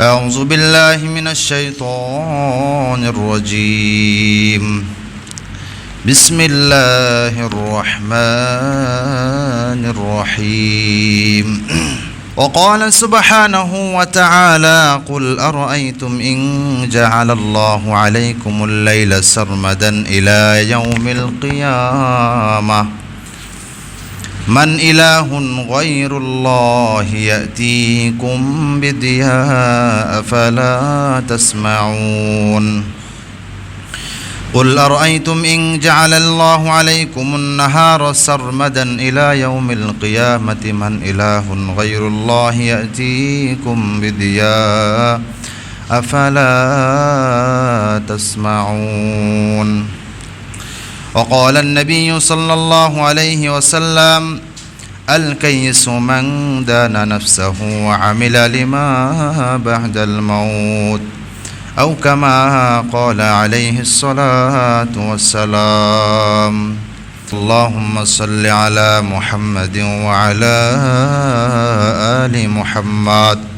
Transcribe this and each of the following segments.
أعوذ بالله من الشيطان الرجيم. بسم الله الرحمن الرحيم. وقال سبحانه وتعالى قل أرأيتم إن جعل الله عليكم الليل سرمدا إلى يوم القيامة؟ من إله غير الله يأتيكم بضياء فلا تسمعون. قل أرأيتم إن جعل الله عليكم النهار سرمدا إلى يوم القيامة من إله غير الله يأتيكم بضياء أفلا تسمعون. وقال النبي صلى الله عليه وسلم الكيس من دان نفسه وعمل لما بعد الموت أو كما قال عليه الصلاة والسلام. اللهم صل على محمد وعلى آل محمد.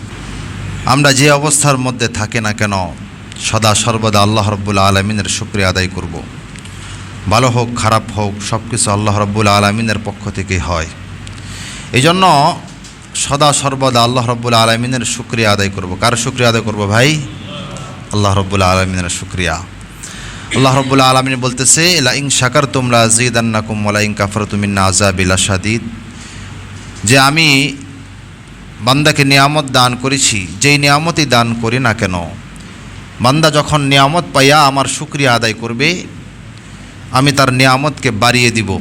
আমরা যে অবস্থার মধ্যে থাকে না কেন, সদা সর্বদা আল্লাহ রব্বুল আলমিনের শুক্রিয়া আদায় করব। ভালো হোক, খারাপ হোক সব কিছু আল্লাহ রব্বুল আলমিনের পক্ষ থেকে হয় এই জন্য সদা সর্বদা আল্লাহ রব্বুল আলমিনের শুক্রিয়া আদায় করব। কার শুক্রিয়া আদায় করব ভাই আল্লাহ রব্বুল আলমিনের শুক্রিয়া আল্লাহ রব্বুল আলমিন বলতেছে লাইং শাকার তোমরা জিদান্নাকুম ওলাইং কাফর তুমিন্না আজাবিলা সাদিদ যে আমি বান্দাকে নিয়ামত দান করেছি, যেই নিয়ামতই দান করি না কেন। বান্দা যখন নিয়ামত পাইয়া আমার শুক্রিয়া আদায় করবে, আমি তার নিয়ামতকে বাড়িয়ে দিব।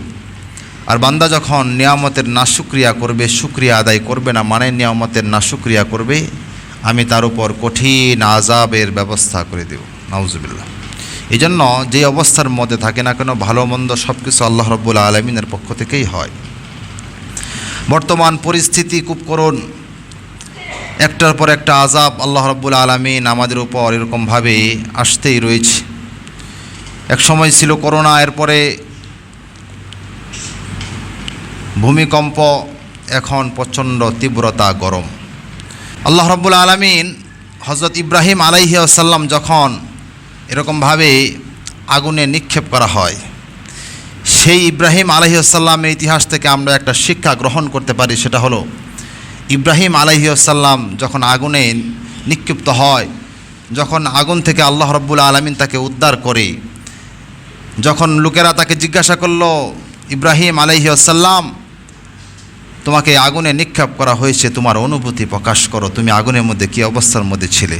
আর বান্দা যখন নিয়ামতের না নাশুক্রিয়া করবে, শুক্রিয়া আদায় করবে না মানে নিয়ামতের না নাশুক্রিয়া করবে, আমি তার উপর কঠিন আজাবের ব্যবস্থা করে দেব। নাউজুবিল্লাহ। এই জন্য যে অবস্থার মধ্যে থাকে না কেন, ভালো মন্দ সব কিছু আল্লাহ রব্বুল আলমিনের পক্ষ থেকেই হয়। বর্তমান পরিস্থিতি খুব করুন একটার পর একটা আজাব আল্লাহ রব্বুল আলমিন আমাদের উপর এরকমভাবে আসতেই রয়েছে। এক সময় ছিল করোনা, এরপরে ভূমিকম্প, এখন প্রচণ্ড তীব্রতা, গরম। আল্লাহ রব্বুল আলমিন হজরত ইব্রাহিম আলাইহি আসাল্লাম যখন এরকমভাবে আগুনে নিক্ষেপ করা হয়, সেই ইব্রাহিম আলহি আসাল্লামের ইতিহাস থেকে আমরা একটা শিক্ষা গ্রহণ করতে পারি, সেটা হলো ইব্রাহিম আলহি আসাল্লাম যখন আগুনে নিক্ষিপ্ত হয়, যখন আগুন থেকে আল্লাহ রব্বুল আলমিন তাকে উদ্ধার করে, যখন লোকেরা তাকে জিজ্ঞাসা করল, ইব্রাহিম আলহি আসাল্লাম তোমাকে আগুনে নিক্ষেপ করা হয়েছে, তোমার অনুভূতি প্রকাশ করো, তুমি আগুনের মধ্যে কী অবস্থার মধ্যে ছিলে?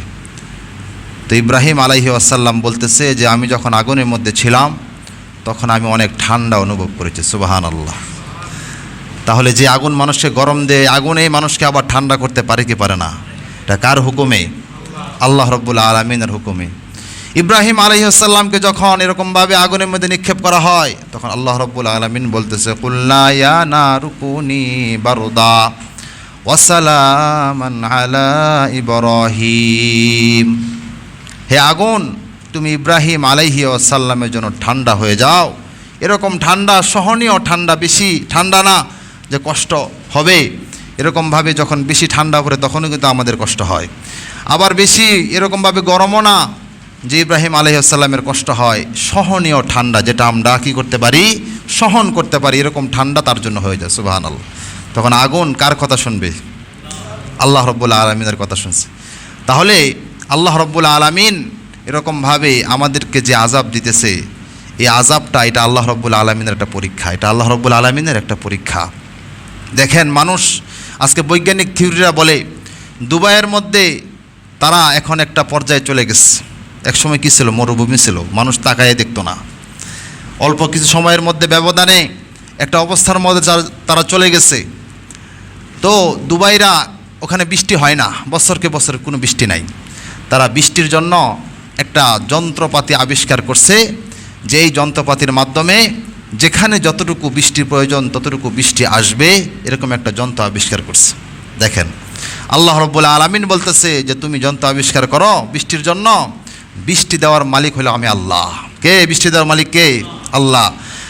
তো ইব্রাহিম আলাইহি আসাল্লাম বলতেছে যে, আমি যখন আগুনের মধ্যে ছিলাম, তখন আমি অনেক ঠান্ডা অনুভব করেছি সুবাহান আল্লাহ তাহলে যে আগুন মানুষকে গরম দেয় আগুনে মানুষকে আবার ঠান্ডা করতে পারে কি পারে না? এটা কার হুকুমে? আল্লাহ রব্বুল আলমিনের হুকুমে। ইব্রাহিম আলহিহাসাল্লামকে যখন এরকমভাবে আগুনের মধ্যে নিক্ষেপ করা হয়, তখন আল্লাহ রব্বুল আলমিন বলতেছে আলা ইব্রাহিম। হে আগুন, তুমি ইব্রাহিম আলাইহি আসাল্লামের জন্য ঠান্ডা হয়ে যাও। এরকম ঠান্ডা, সহনীয় ঠান্ডা বেশি, ঠান্ডা না। যে কষ্ট হবে এরকমভাবে যখন বেশি ঠান্ডা পড়ে তখনও কিন্তু আমাদের কষ্ট হয়। আবার বেশি এরকমভাবে গরমও না যে ইব্রাহিম আলহিহাসাল্লামের কষ্ট হয়, সহনীয় ঠান্ডা যেটা আমরা কী করতে পারি, সহন করতে পারি, এরকম ঠান্ডা তার জন্য হয়ে যায় সুবাহান আল্লাহ তখন আগুন কার কথা শুনবে? আল্লাহ রব্বুল্লা আলমিনের কথা শুনছে। তাহলে আল্লাহ রব্বুল আলমিন এরকমভাবে আমাদেরকে যে আজাব দিতেছে, এই আজাবটা এটা আল্লাহ রব্বুল আলমিনের একটা পরীক্ষা, এটা আল্লাহ রব্বুল আলমিনের একটা পরীক্ষা। দেখেন মানুষ, আজকে বৈজ্ঞানিক থিওরিরা বলে, দুবাইয়ের মধ্যে তারা এখন একটা পর্যায়ে চলে গেছে। একসময় কী ছিল? মরুভূমি ছিল। মানুষ তাকায় দেখতো না। অল্প কিছু সময়ের মধ্যে ব্যবধানে একটা অবস্থার মধ্যে তারা চলে গেছে। তো দুবাইরা ওখানে বৃষ্টি হয় না। বছরকে বছর কোনো বৃষ্টি নাই। তারা বৃষ্টির জন্য একটা যন্ত্রপাতি আবিষ্কার করছে, যেই যন্ত্রপাতির মাধ্যমে যেখানে যতটুকু বৃষ্টির প্রয়োজন, ততটুকু বৃষ্টি আসবে, এরকম একটা যন্ত্র আবিষ্কার করছে। দেখেন, আল্লাহ রব্বুল্লা আলমিন বলতেছে যে, তুমি যন্ত্র আবিষ্কার করো বৃষ্টির জন্য। বৃষ্টি দেওয়ার মালিক হলো আমি আল্লাহ। কে? বৃষ্টি দেওয়ার মালিক কে? আল্লাহ।